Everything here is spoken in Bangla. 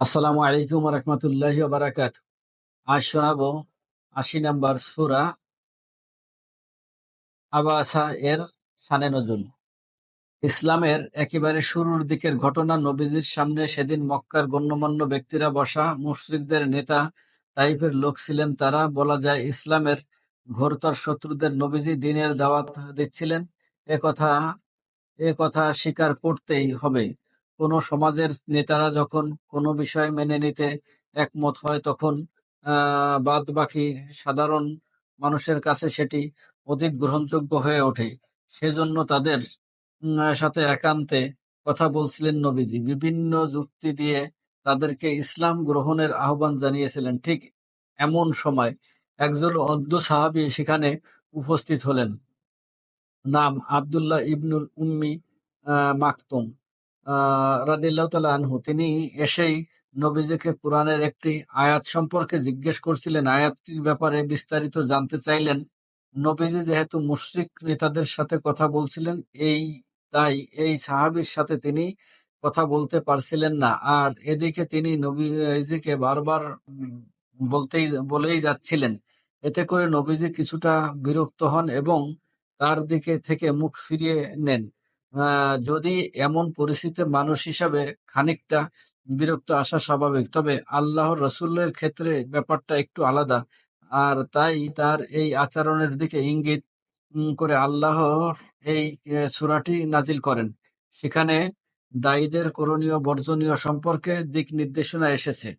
আসসালামু আলাইকুম রহমতুল্লাহ বারাকাত আজ শোনাবো আশি নম্বর সুরা আবাসা এর সানে নজুল। ইসলামের একেবারে শুরুর দিকের ঘটনা নবীজির সামনে সেদিন মক্কার গণ্যমান্য ব্যক্তিরা বসা, মুশরিকদের নেতা টাইপের লোক ছিলেন তারা। বলা যায় ইসলামের ঘোরতর শত্রুদের নবীজি দিনের দাওয়াত দিচ্ছিলেন। এ কথা এ কথা স্বীকার করতেই হবে। কোনো সমাজের নেতারা যখন কোনো বিষয় মেনে নিতে একমত হয়, তখন বাদ বাকি সাধারণ মানুষের কাছে সেটি অধিক গ্রহণযোগ্য হয়ে ওঠে। সেজন্য তাদের সাথে একান্তে কথা বলছিলেন নবীজি। বিভিন্ন যুক্তি দিয়ে তাদেরকে ইসলাম গ্রহণের আহ্বান জানিয়েছিলেন। ঠিক এমন সময় একজন অদ্য সাহাবী সেখানে উপস্থিত হলেন। নাম আবদুল্লাহ ইবনুল উম্মি মাকতুম। রাদিল্লাহ আনহু, তিনি এসেই নবীজিকে কোরআনের একটি আয়াত সম্পর্কে জিজ্ঞেস করছিলেন। আয়াতটির ব্যাপারে বিস্তারিত জানতে চাইলেন। নবীজি যেহেতু মুশরিক নেতাদের সাথে কথা বলছিলেন, এই তাই এই সাহাবীর সাথে তিনি কথা বলতে পারছিলেন না। আর এদিকে তিনি নবীজিকে বারবার বলতেই, বলেই যাচ্ছিলেন। এতে করে নবীজি কিছুটা বিরক্ত হন এবং তার দিকে থেকে মুখ ফিরিয়ে নেন। যদি এমন পরিস্থিতিতে মানুষ হিসাবে খানিকটা বিরক্ত আসা স্বাভাবিক, তবে আল্লাহ রসুলের ক্ষেত্রে ব্যাপারটা একটু আলাদা। আর তাই তার এই আচরণের দিকে ইঙ্গিত করে আল্লাহর এই সূরাটি নাজিল করেন। সেখানে দায়ীদের করণীয়, বর্জনীয় সম্পর্কে দিক নির্দেশনা এসেছে।